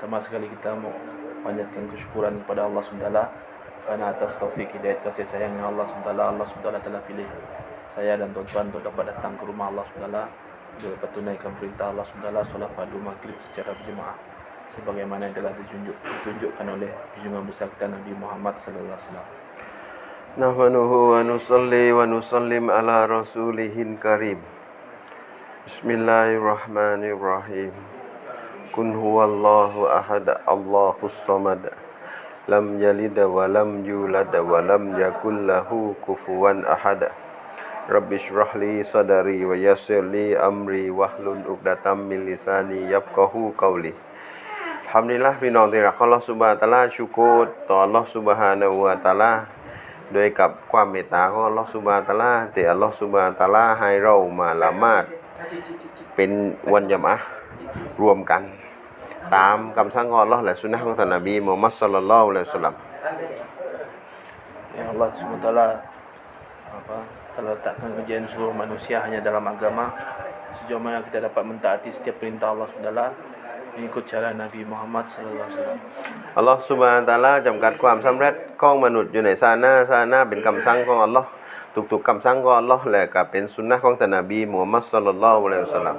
Pertama sekali kita mau panjatkan kesyukuran kepada Allah SWT Kerana atas taufik hidayat kasih sayang yang Allah SWT Allah SWT telah pilih. Saya dan tuan-tuan untuk dapat datang ke rumah Allah SWT Untuk dapat tunaikan perintah Allah SWT Salah fardu maghrib secara berjemaah Sebagaimana yang telah ditunjuk, ditunjukkan oleh Junjungan besar kita Nabi Muhammad SAW Nahmanuhu wa nusalli wa nusallim ala rasulihin karim. Bismillahirrahmanirrahim. กุนฮุวัลลอฮุอะฮัดอัลลอฮุสซามัดลัมยลิดวะลัมยูลัดวะลัมยากุลละฮูกุฟวันอะฮัดรับบิชรห์ลีซาดารีวะยัสลีอัมรีวะลุนอุกดะตัมมิลิซานียับกะฮูกาลีทำดีละพี่น้องที่รักขอลอสุบะตาลาชูโกตต่อลอสุบฮานะวะตาลาโดยกับความเมตตาของลอสุบะตาลาแต่ลอสุบาตาลาให้เรามาละมาดเป็นวันยามะรวมกัน ตามคำสั่งของอัลลอฮ์และสุนนะของท่านนบีมุฮัมมัดศ็อลลัลลอฮุอะลัยฮิวะซัลลัม yang Allah SWT apa, telah letakkan ujian seluruh manusia hanya dalam agama sejauh mana kita dapat mentaati setiap perintah Allah SWT mengikut cara Nabi Muhammad SAW อัลลอฮ์สุบฮานะฮูวะตะอาลาจำกัดความสำเร็จของมนุษย์อยู่ในซานาซานาเป็นคำสั่งของอัลลอฮ์ทุกๆคำสั่งของอัลลอฮ์และก็เป็นสุนนะของท่านนบีมุฮัมมัดศ็อลลัลลอฮุอะลัยฮิวะซัลลัม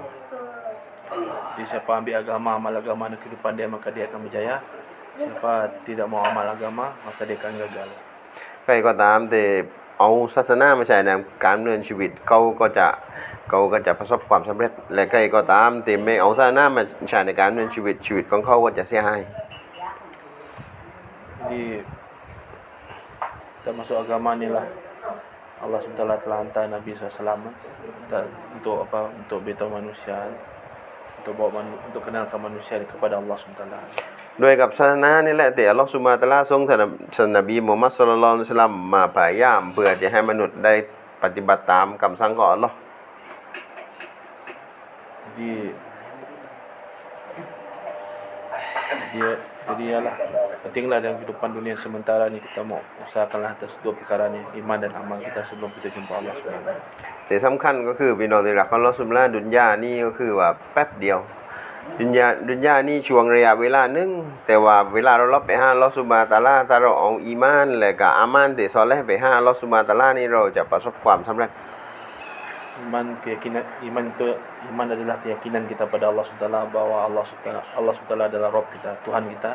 Jadi siapa ambil agama amal agama dan kehidupan dia maka dia akan berjaya siapa tidak mau amal agama maka dia akan gagal ใครก็ตามแต่เอาศาสนามาใช้ในการดำเนินชีวิตเขาก็จะเขาก็จะประสบความสำเร็จ และใครก็ตามที่ไม่เอาศาสนามาใช้ในการดำเนินชีวิตชีวิตของเขาก็จะเสียหาย jadi kita masuk agama ni lah Allah SWT telah hantar Nabi SAW dan untuk apa untuk beritahu manusia untuk bawa manu, untuk kenalkan manusia kepada Allah SWT ด้วยกับศาสนานี่แหละแต่อัลลอฮฺสุบานะตะลาทรงท่านท่านนบีมุฮัมมัดสุลลัลสลัมมาพยายามเพื่อจะให้มนุษย์ได้ปฏิบัติตามคำสั่งของอัลลอฮ์ dia dia jadi ialah pentinglah dalam kehidupan dunia sementara ni kita mau usahakanlah atas dua perkara ni iman dan amal kita sebelum kita jumpa Allah SWT แต่สำคัญก็คือพี่น้องที่รักของอัลลอฮฺสุบฮานะฮูวะตะอาลาดุนยานี่ก็คือว่าแป๊บเดียวดุนยาดุนยานี่ช่วงระยะเวลาหนึงแต่ว่าเวลาเรารับไปหาอัลลอฮฺสุบฮานะฮูวะตะอาลาถ้าเราเอาอีมานและก็อามานที่ซอเลห์ไปหาอัลลอฮฺสุบฮานะฮูวะตะอาลานี่เราจะประสบความสำเร็จ iman keyakinan iman itu iman adalah keyakinan kita pada Allah SWT bahwa Allah SWT Allah SWT adalah Rob kita Tuhan kita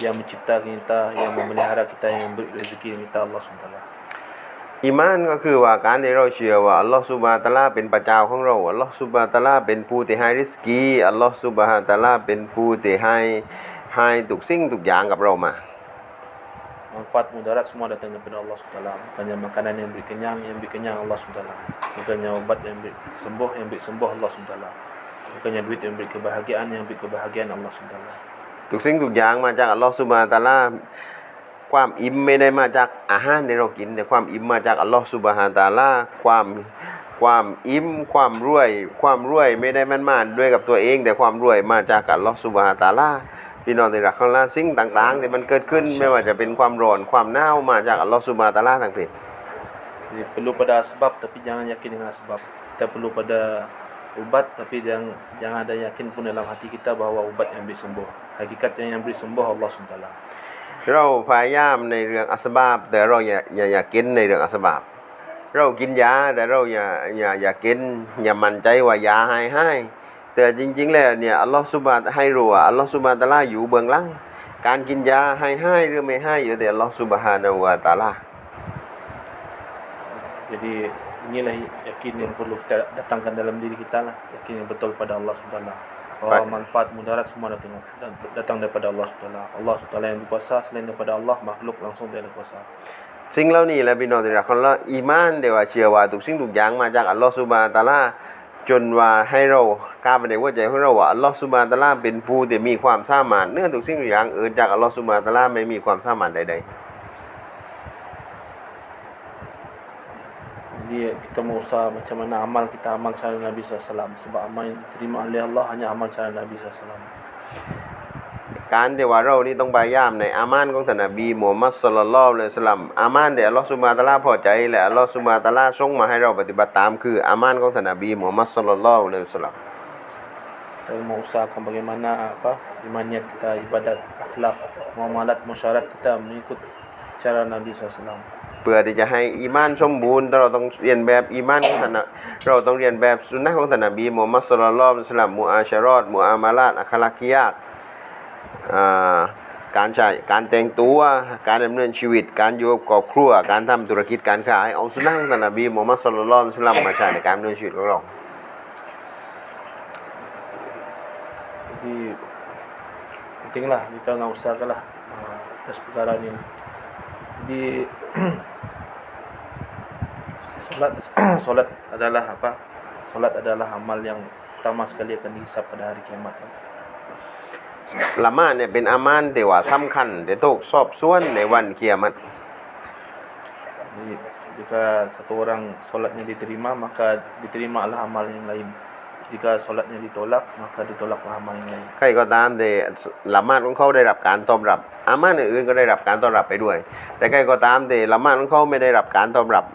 yang mencipta kita yang memelihara kita yang memberi rezeki kita Allah SWT อีมานก็คือว่าการที่เราเชื่อว่าอัลลอฮฺสุบฮานะฮูวะตะอาลาเป็นพระเจ้าของเราอัลลอฮฺสุบฮานะฮูวะตะอาลาเป็นผู้ที่ให้ริสกีอัลลอฮฺสุบฮานะฮูวะตะอาลาเป็นผู้ที่ให้ให้ทุกสิ่งทุกอย่างกับเรามา manfaat mudarat semua datang daripada Allah SWT bukannya makanan yang beri kenyang yang beri kenyang Allah SWT bukannya obat yang beri sembuh yang beri sembuh Allah SWT bukannya duit yang beri kebahagiaan yang beri kebahagiaan Allah SWT ทุกสิ่งทุกอย่างมาจากอัลลอฮฺสุบฮานะฮูวะตะอาลาความอิ่มไม่ได้มาจากอาหารที่เรากินแต่ความอิ่มมาจากอัลลอฮฺสุบฮานะฮูวะตะอาลาความความอิ่มความรวย ความรวยไม่ได้มันมาด้วยกับตัวเอง แต่ความรวยมาจากอัลลอฮฺสุบฮานะฮูวะตะอาลา พี่น้องที่รักของเราสิ่งต่างๆที่มันเกิดขึ้นไม่ว่าจะเป็นความร้อนความหนาวมาจากอัลลอฮฺสุบฮานะฮูวะตะอาลาทั้งสิ้น Jadi perlu pada sebab tapi jangan yakin dengan sebab. Kita perlu pada ubat tapi jangan jangan ada yakin pun dalam hati kita bahawa ubat yang beri sembuh. Hakikatnya yang beri sembuh Allah SWT. เราพยายามในเรื่องอัสบาบแต่เราอย่าอย่าอย่ากินในเรื่องอัสบาบเรากินยาแต่เราอย่าอย่าอย่ากินอย่ามั่นใจว่ายาให้ให้ แต่จริง ๆ แล้วเนี่ยอัลลอฮฺสุบฮานะให้รู้ว่าอัลลอฮฺสุบฮานะตะอาลาอยู่เบื้องหลัง การกินยาให้ให้หรือไม่ให้อยู่ที่อัลลอฮฺสุบฮานะฮูวะตะอาลา Jadi inilah yakin yang perlu kita datangkan dalam diri kita lah. Yakin yang betul pada Allah SWT. Bahawa Baik. manfaat mudarat semua datang datang daripada Allah SWT. Allah SWT yang berkuasa selain daripada Allah makhluk langsung dia ada kuasa. สิ่งเหล่านี้แหละพี่น้องที่รักของเราอีมานเดี๋ยวว่าเชื่อว่าทุกสิ่งทุกอย่างมาจากอัลลอฮฺสุบฮานะฮูวะตะอาลา จนว่าให้เรากล้าไปในหัวใจของเราว่าอัลลอฮฺสุบานตะอาลาเป็นผู้ที่มีความสามารถเนื่องทุกสิ่งทุกอย่างอื่นจากอัลลอฮฺสุบานตะอาลาไม่มีความสามารถใดๆ Jadi kita mau usaha macam mana amal kita amal cara Nabi SAW. Sebab amal yang diterima oleh Allah hanya amal cara Nabi SAW. การที่ว่าเรานี่ต้องพยายามในอามานของท่านนบีมูฮัมมัดศ็อลลัลลอฮุอะลัยฮิวะซัลลัมอามานที่อัลลอฮฺซุบฮาตะอาลาพอใจและอัลลอฮฺซุบฮาตะอาลาส่งมาให้เราปฏิบัติตามคืออามานของท่านนบีมูฮัมมัดศ็อลลัลลอฮุอะลัยฮิวะซัลลัม kita mengusahakan bagaimana apa imaniyat kita, ibadat, akhlak, muamalat, masyarakat kita mengikut cara Nabi SAW. เพื่อที่จะให้อีมานสมบูรณ์เราต้องเรียนแบบอีมานของท่านเราต้องเรียนแบบสุนนะของท่านนบีมูฮัมมัดสุลลัลลอฮุอะลัยฮิสลลัมมุอาชารอดมุอามาลาตอัคลากิยาตอ่า การใช้การแต่งตัว การดำเนินชีวิต การอยู่กับครอบครัว การทำธุรกิจการค้าให้เอาสุนนะของท่านนบีมูฮัมมัดสุลลัลลอฮุอะลัยฮิวะสัลลัมมาใช้ในการดำเนินชีวิตของเรา Jadi pentinglah kita nak usahakanlah uh, atas perkara ni. Jadi solat solat adalah apa? Solat adalah amal yang utama sekali akan dihisap pada hari kiamat. ละหมาดเนี่ยเป็นอามานที่ว่าสำคัญที่ถูกสอบสวนในวันเกียรติ Jadi jika satu orang solatnya diterima maka diterimalah amal yang lain. Jika solatnya ditolak maka ditolaklah amal yang lain. ใครก็ตามแต่ละหมาดของเขาได้รับการตอบรับ อามานอื่นๆก็ได้รับการตอบรับไปด้วย แต่ใครก็ตามแต่ละหมาดของเขาไม่ได้รับการตอบรับ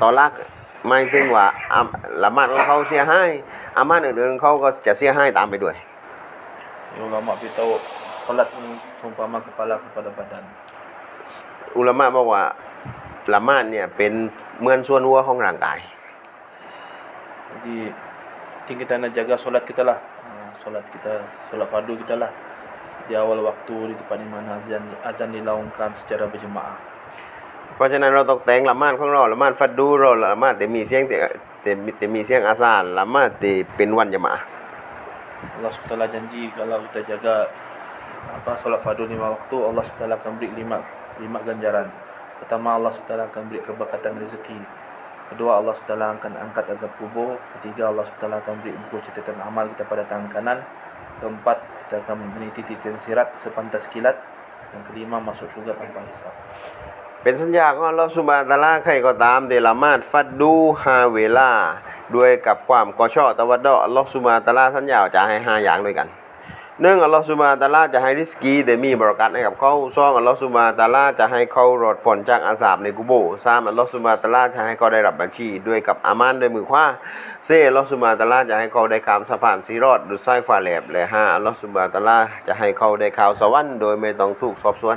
ต่อรักหมายถึงว่าอามละหมาดของเขาเสียหายอามานอื่นๆของเขาก็จะเสียหายตามไปด้วย Ya, ulama beritahu solat ni seumpama kepala kepada badan. อุลามะบอกว่าละหมาดเนี่ยเป็นเหมือนส่วนหัวของร่างกาย Jadi penting kita nak jaga solat kita lah. Ha, Solat kita, solat fardu kita lah. Di awal waktu di tempat di mana azan azan dilaungkan secara berjemaah. เพราะฉะนั้นเราต้องแต่งละหมาดของเราละหมาดฟัดดูเราละหมาดแต่มีเสียงแต่แต่มีแต่มีเสียงอาซานละหมาดแต่เป็นวันจมาอะห์ Allah SWT janji kalau kita jaga apa solat fardu lima waktu Allah SWT akan beri lima lima ganjaran. Pertama Allah SWT akan beri keberkatan rezeki. Kedua Allah SWT akan angkat azab kubur. Ketiga Allah SWT akan beri buku catatan amal kita pada tangan kanan. Keempat kita akan meniti titian sirat sepantas kilat. Dan kelima masuk syurga tanpa hisab. เป็นสัญญาของอัลลอฮฺสุบฮานะฮูวะตะอาลาใครก็ตามเดละหมาดฟัดดูฮาเวลา ด้วยกับความกอชอตะวัดดออัลลอฮฺสุบานตาลาสัญญาวจะให้ห้าอย่างด้วยกันหนึ่งอัลลอฮฺสุบานตาลาจะให้ริสกีแต่มีบรกัตให้กับเขาสองอัลลอฮฺสุบานตาลาจะให้เขารอดพ้นจากอาสาบในกุโบร์สามอัลลอฮฺสุบานตาลาจะให้เขาได้รับบัญชีด้วยกับอามานด้วยมือขวาสี่อัลลอฮฺสุบานตาลาจะให้เขาได้ข้ามสะพานซีรอดดูซ้ายขวาแหลบและห้าอัลลอฮฺสุบานตาลาจะให้เขาได้ข่าวสวรรค์โดยไม่ต้องถูกสอบสวน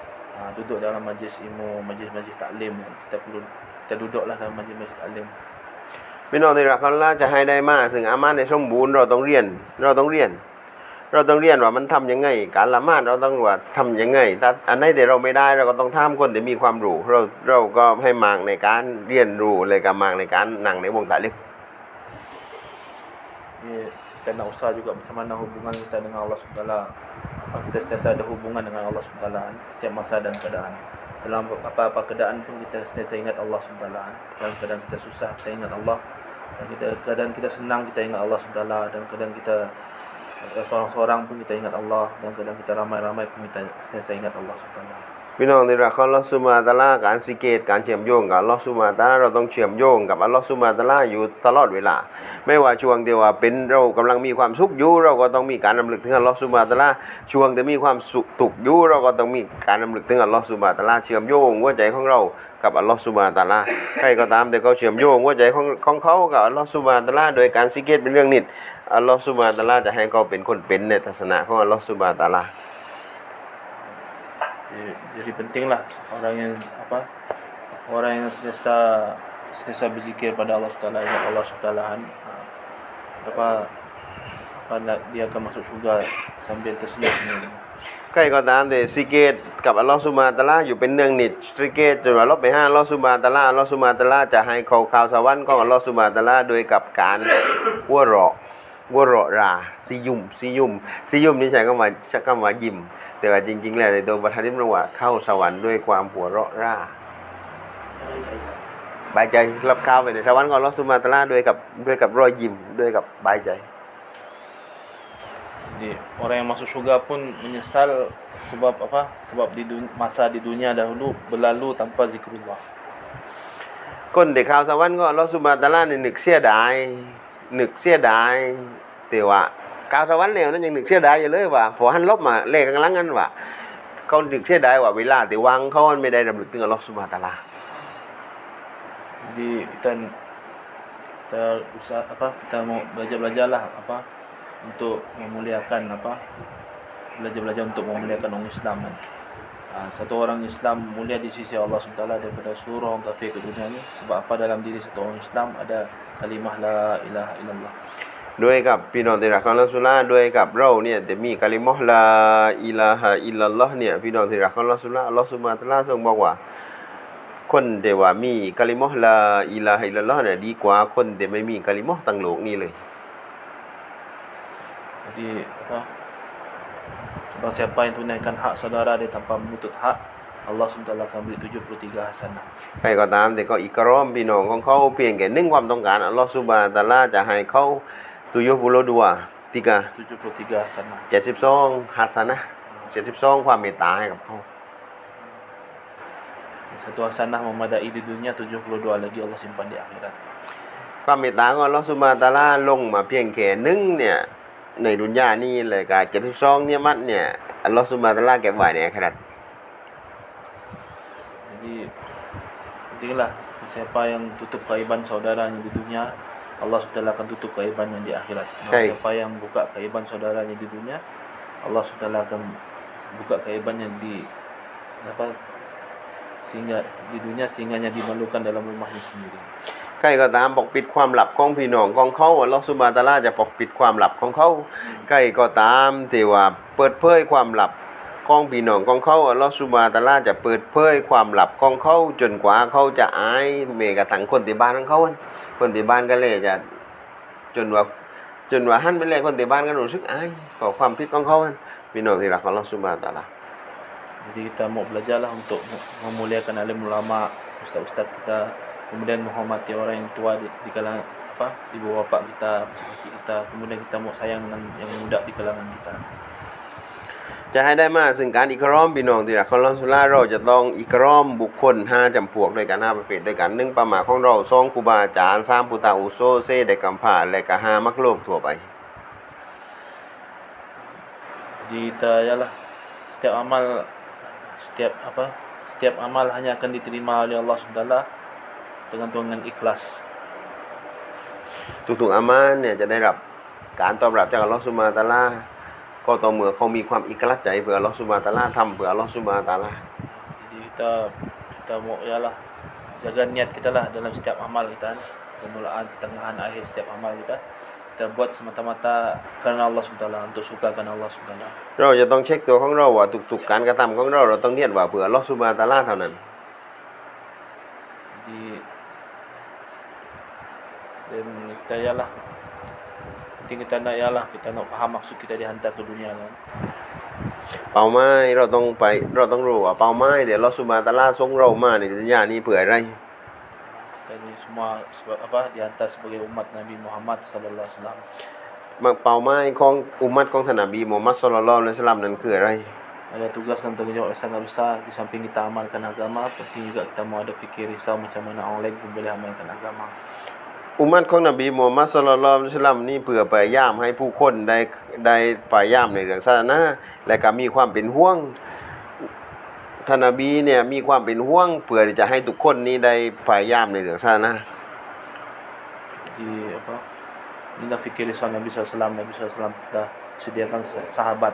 Ha, duduk dalam majlis ilmu, majlis-majlis taklim. Kita perlu kita duduklah dalam majlis-majlis taklim. พี่น้องที่รักเขาล่าจะให้ได้มาซึ่งอามาในสมบูรณ์เราต้องเรียน เราต้องเรียน เราต้องเรียนว่ามันทำยังไง การละหมาดเราต้องว่าทำยังไง ถ้าอันไหนที่เราไม่ได้เราก็ต้องถามคนที่มีความรู้เราเราก็ให้มากในการเรียนรู้เลยกับมากในการนั่งในวงตาลิม Ni kita nak usaha juga macam mana hubungan kita dengan Allah SWT. Kita sentiasa ada hubungan dengan Allah SWT setiap masa dan keadaan. Dalam apa-apa keadaan pun kita sentiasa ingat Allah SWT. Dalam keadaan kita susah kita ingat Allah. Dan kita keadaan kita senang kita ingat Allah SWT. Dan keadaan kita eh, seorang-seorang pun kita ingat Allah. Dan keadaan kita ramai-ramai pun kita sentiasa ingat Allah SWT. พี่น้องที่รักของอัลลอฮฺซุบฮาตาลาการสิเกตการเชื่อมโยงกับอัลลอฮฺซุบฮาตาลาเราต้องเชื่อมโยงกับอัลลอฮฺซุบฮาตาลาอยู่ตลอดเวลา ไม่ว่าช่วงที่ว่าเป็นเรากำลังมีความสุขอยู่เราก็ต้องมีการรำลึกถึงอัลลอฮฺซุบฮาตาลาช่วงที่มีความสุขทุกอยู่เราก็ต้องมีการรำลึกถึงอัลลอฮฺซุบฮาตาลาเชื่อมโยงหัวใจของเรากับอัลลอฮฺซุบานตาลาใครก็ตามแต่เขาเชื่อมโยงหัวใจของของเขากับอัลลอฮฺซุบานตาลาโดยการสิเกตเป็นเรื่องนิดอัลลอฮฺซุบานตาลาจะให้เขาเป็นคนเป็นในทัศนะของอัลลอฮฺซุบานตาลา Jadi, jadi pentinglah orang yang apa orang yang sentiasa sentiasa berzikir pada Allah SWT ingat Allah SWT kan ha, apa apa nak- dia akan masuk syurga sambil tersenyum-senyum ใครก็ตามแต่สิเกตกับอัลลอฮฺซุบฮานะฮูวะตะอาลาอยู่เป็นเนืองนิดสิเกตจนว่าเราไปหาอัลลอฮฺซุบฮานะฮูวะตะอาลาอัลลอฮฺซุบฮานะฮูวะตะอาลาจะให้เขาข่าวสวรรค์ของอัลลอฮฺซุบฮานะฮูวะตะอาลาโดยกับการหัวเราะหั วเราะราซิยุมซิยุมซิยุมนี่ใช้คำว่าใช้คำว่ายิ้มแต่ว่าจริง ๆ แล้วในตัวประธานนิมนว่าเข้าสวรรค์ด้วยความหัวเราะราบายใจรับข้าวไปในสวรรค์ของอัลลอฮ์สุบฮานะฮูวะตะอาลาด้วยกับด้วยกับรอยยิ้มด้วยกับบายใจ Jadi orang yang masuk syurga pun menyesal sebab apa? Sebab di dunia, masa di dunia dahulu berlalu tanpa zikrullah. คนเด็กข่าวสวรรค์ก็อัลลอฮ์สุบฮานะฮูวะตะอาลาเนี่ยนึกเสียดายนึกเสียดาย แต่ว่าข่าวสวรรค์แล้วนั้นยังนึกเสียดายอยู่เลยว่าฝอหันลบมาเลขกำลังกันว่าเขานึกเสียดายว่าเวลาที่วางเขาไม่ได้รำลึกถึงอัลลอฮ์สุบฮานะฮูวะตะอาลา Jadi kita kita usaha apa? Kita mau belajar-belajarlah apa? Untuk memuliakan apa? Belajar-belajar untuk memuliakan orang Islam kan. Ha, satu orang Islam mulia di sisi Allah SWT daripada seluruh orang kafir ke dunia ni sebab apa dalam diri satu orang Islam ada kalimah la ilaha illallah ด้วยกับพี่น้องที่รักของเราสุลาด้วยกับเราเนี่ยจะมีกะลิมอฮ์ลาอิลาฮะอิลลัลลอฮ์เนี่ยพี่น้องที่รักของเราสุลาอัลลอฮ์สุบฮานะตะอาลาทรงบอกว่า คนที่ว่ามีกะลิมอฮ์ลาอิลาฮะอิลลัลลอฮ์เนี่ยดีกว่าคนที่ไม่มีกะลิมอฮ์ตั้งโลกนี้เลย Jadi apa? Sebab siapa yang tunaikan hak saudara dia tanpa menuntut hak, Allah SWT akan beri 73 hasanah. ใครก็ตามแต่เขาอิกรอมพี่น้องของเขาเพียงแค่หนึ่งความต้องการอัลลอฮ์สุบานะฮูวะตะลาจะให้เขา ตุยุบุโลดัวติกา73 hasanah. เจ็ดสิบสองฮัสซานะเจ็ดสิบสองความเมตตาให้กับเขา Satu hasanah memadai di dunia, 72 lagi Allah simpan di akhirat. ความเมตตาของอัลลอฮ์สุบฮานะฮูวะตะอาลาลงมาเพียงแค่หนึ่งเนี่ยในดุนยานี่เลยกาเจ็ดสิบสองเนี่ยมัดเนี่ยอัลลอฮ์สุบฮานะฮูวะตะอาลาเก็บไว้ในอาคราต Jadi intilah siapa yang tutup kaiban saudaranya di dunia, Allah SWT akan tutup kaibannya di akhirat. Dan Baik. Siapa yang buka kaiban saudaranya di dunia, Allah SWT akan buka kaibannya di apa sehingga di dunia sehingganya dimalukan dalam rumahnya sendiri. ใครก็ตามปกปิดความลับของพี่น้องของเขาอัลลอฮ์สุบฮานะฮูวะตะอาลาจะปกปิดความลับของเขาใครก็ตามที่ว่าเปิดเผยความลับ ของพี่น้องของเขาอัลลอฮ์สุบฮานะฮูวะตะอาลาจะเปิดเผยความลับของเขาจนกว่าเขาจะอายเมกระทั่งคนที่บ้านของเขาอะคนที่บ้านก็เลยจะจนว่าจนว่าหันไปเลยคนที่บ้านก็รู้สึกอายต่อความผิดของเขาอะพี่น้องที่รักของอัลลอฮ์สุบฮานะฮูวะตะอาลา Jadi kita mau belajarlah untuk memuliakan alim ulama, ustaz-ustaz kita, kemudian menghormati orang yang tua di, di kalangan apa ibu bapa kita, pakcik kita, kemudian kita mau sayang dengan yang muda di kalangan kita. จะให้ได้มาซึ่งการอิกรอมพี่น้องที่รักของอัลลอฮ์สุลาเราจะต้องอิกรอมบุคคลห้าจำพวกด้วยกันห้าประเภทด้วยกันหนึ่งประมาทของเราสองครูบาอาจารย์สามปุตตาอุโซเซเด็กกำพร้าและก็ห้ามักโลกทั่วไป Jadi kita yalah setiap amal setiap apa setiap amal hanya akan diterima oleh Allah SWT tergantung dengan ikhlas. ทุกๆอามันเนี่ยจะได้รับการตอบรับจากอัลลอฮ์สุบฮานะฮูวะตะอาลา ก็ต่อเมื่อเขามีความอิกลักใจเพื่ออัลลอฮ์สุบฮานะฮูวะตะอาลาทำเพื่ออัลลอฮ์สุบฮานะฮูวะตะอาลา Jadi kita kita mau yalah jaga niat kita lah dalam setiap amal kita permulaan tengahan akhir setiap amal kita kita buat semata-mata karena Allah SWT untuk suka karena Allah SWT เราจะต้องเช็คตัวของเราว่าทุกๆการกระทำของเราเราต้องเนียดว่าเพื่ออัลลอฮ์สุบฮานะฮูวะตะอาลาเท่านั้น jadi dan kita yalah penting kita nak yalah kita nak faham maksud kita dihantar ke dunia kan เป้าหมายเราต้องไปเราต้องรู้ว่าเป้าหมายเดี๋ยวอัลลอฮ์สุบฮานะฮูวะตะอาลาส่งเรามาในดุนยานี้เพื่ออะไร kita ni semua sebab apa dihantar sebagai umat Nabi Muhammad sallallahu alaihi wasallam มาเป้าหมายของอุมมัตของท่านนบีมูฮัมมัดศ็อลลัลลอฮุอะลัยฮิวะซัลลัมนั้นคืออะไร ada tugas dan tanggungjawab yang sangat besar di samping kita amalkan agama penting juga kita mau ada fikir risau macam mana orang lain pun boleh amalkan agama อุมัตของนบีมูฮัมมัดศ็อลลัลลอฮุอะลัลลัมนี่เพื่อพยายามให้ผู้คนได้ได้พยายามในเรื่องศาสนาและก็มีความเป็นห่วงท่านนบีเนี่ยมีความเป็นห่วงเพื่อที่จะให้ทุกคนนี้ได้พยายามในเรื่องศาสนา di apa inilah fikir risau Nabi SAW Nabi SAW telah sediakan sa- sahabat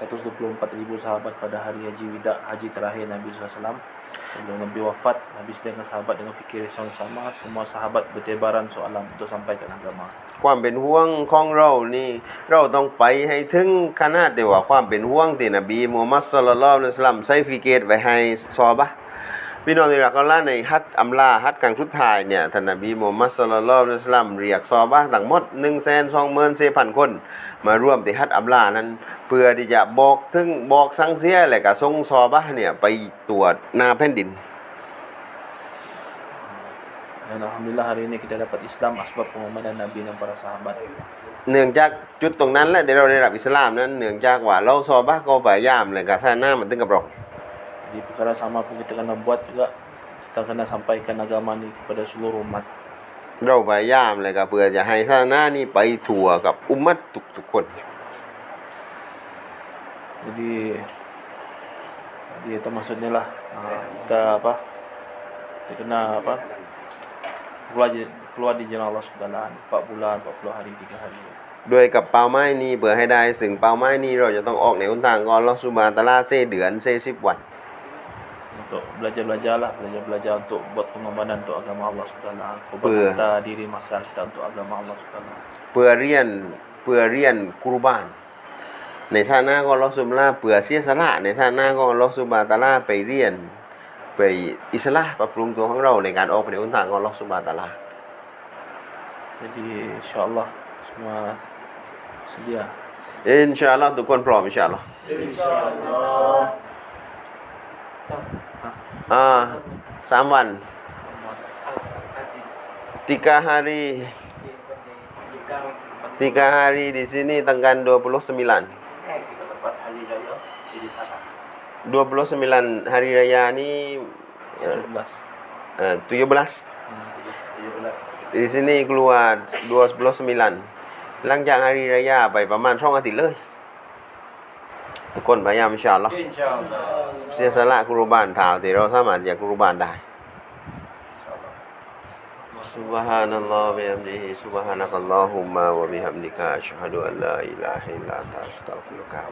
124 ribu sahabat pada hari haji wida haji terakhir Nabi SAW sebelum Nabi wafat Nabi sediakan sahabat dengan fikir risau yang sama semua sahabat bertebaran soalan untuk sampaikan agama ความเป็นห่วงของเรานี่เราต้องไปให้ถึงขนาดที่ว่าความเป็นห่วงที่นบีมูฮัมมัดศ็อลลัลลอฮุอะลัยฮิวะซัลลัมใส่ฟิเกตไว้ให้ซอฮาบะห์ พี่น้องที่รักอัลเลาในฮัจญ์อัมลาฮัจญ์ครั้งสุดท้ายเนี่ยท่านนบีมูฮัมมัดศ็อลลัลลอฮุอะลัยฮิวะซัลลัมเรียกซอฮาบะห์ทั้งหมด124,000คน มาร่วมที่ฮัจญ์อัมลานั้น เพื่อที่จะบอกถึงบอกสังเสียและก็ส่งซอบะห์เนี่ยไปตรวจหน้าแผ่นดิน Dan Alhamdulillah hari ini kita dapat Islam asbab pengumuman Nabi dan para sahabat. เนื่องจากจุดตรงนั้นแหละที่เราได้รับอิสลามนั้นเนื่องจากว่าเราซอบะก็พยายามเลยกับท่านหน้ามันถึงกับเรา Jadi perkara sama pun kita kena buat juga. Kita kena sampaikan agama ni kepada seluruh umat. เราพยายามเลยกับเพื่อจะให้ท่านหน้านี่ไปทั่วกับอุมมัตทุกๆคน Jadi jadi itu maksudnya lah ah, kita apa kita kena apa keluar di, keluar di jalan Allah Subhanahu 4 bulan 40 hari 3 hari ด้วยกับเป้าหมายนี้เพื่อให้ได้ ซึ่งเป้าหมายนี้เราจะต้องออกในหนทางก่อนเราสุบานตะลาเซเดือนเซสิบวัน untuk belajar-belajar lah belajar-belajar untuk buat pengorbanan untuk agama Allah Subhanahu Betul. Korban kita diri masa kita untuk agama Allah Subhanahu เพื่อเรียนเพื่อเรียนกุรบาน ในฐานะของเราสุบลาเพื่อเสียสละในฐานะของเราสุบานตะลาไปเรียน ไปอิสลามปรับปรุงตัวของเราในการออกไปในหนทางของเราสุบานตะลา jadi insyaallah semua sedia อินชาอัลลอฮ์ทุกคนพร้อมอิน ชาอัลลอฮ์อ่าสามวัน tiga hari tiga hari di sini tanggal 29 29 hari raya ni 17 uh, 17 di sini keluar 29 หลังจาก hari raya ไปประมาณ2อาทิตย์เลย ทุกคนพยายามอินชาอัลลอฮ์เสียสละกุรบานเท้าที่เราสามารถอยากกุรบานได้ Subhanallah wa bihamdihi subhanakallahumma wa bihamdika asyhadu an la ilaha illa anta astaghfiruka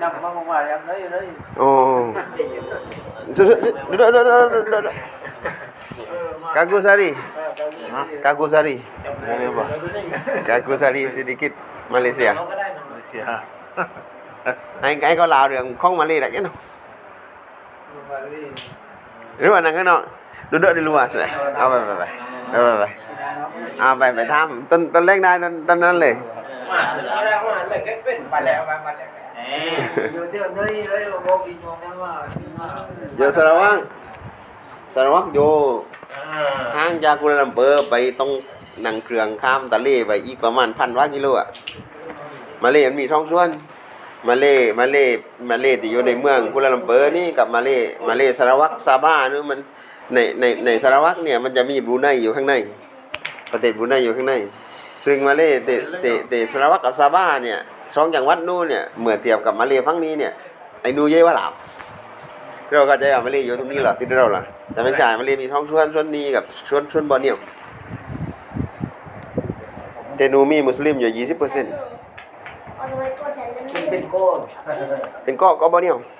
năm mà không ngoài em thấy đấy ồ. Đó đó đó đó đó Kagosari Kagosari Kagosari sedikit Malaysia. Malaysia. Anh anh có lào được không mà lê đã cái nào? Đúng rồi nàng cái nọ. Đứa đỡ đi luôn à vậy à vậy vậy vậy vậy à vậy vậy tham. Tân tân lên đây tân tân lên lên. มาไม่ได้ว่าอะไรก็เป็นมาแล้วมามาแล้วอยู่ที่นั่นเลยโบกินยองนั่นว่า Giờ Sarawak. Sarawak vô ห้างจากกุลาลัมเปอร์ไปต้องนั่งเครื่องข้ามทะเลไปอีกประมาณพันว่ากิโลอะมาเลมันมีท้องส่วน มาเลมาเลมาเลที่อยู่ในเมืองกุลาลัมเปอร์นี่กับมาเลมาเลสารวัตรซาบ้านี่มันในในในสารวัตรเนี่ยมันจะมีบรูไนอยู่ข้างใน ประเทศบรูไนอยู่ข้างใน ซึ่งมาเลเตเตเตสารวัตรกับซาบ้าเนี่ย สองจังหวัดนู้นเนี่ยเมื่อเทียบกับมาเลฝั่งนี้เนี่ยไอ้ดูเย่ว่าหลาบเราก็จะเอามาเลอยู่ตรงนี้เหรอที่เราล่ะแต่ไม่ใช่มาเลมีท้องส่วนส่วนนี้กับส่วนส่วนบอเนียวแต่หนูมีมุสลิมอยู่ยี่สิบเปอร์เซ็นต์เป็นโก้เป็นเกาะเกาะบอเนียวเ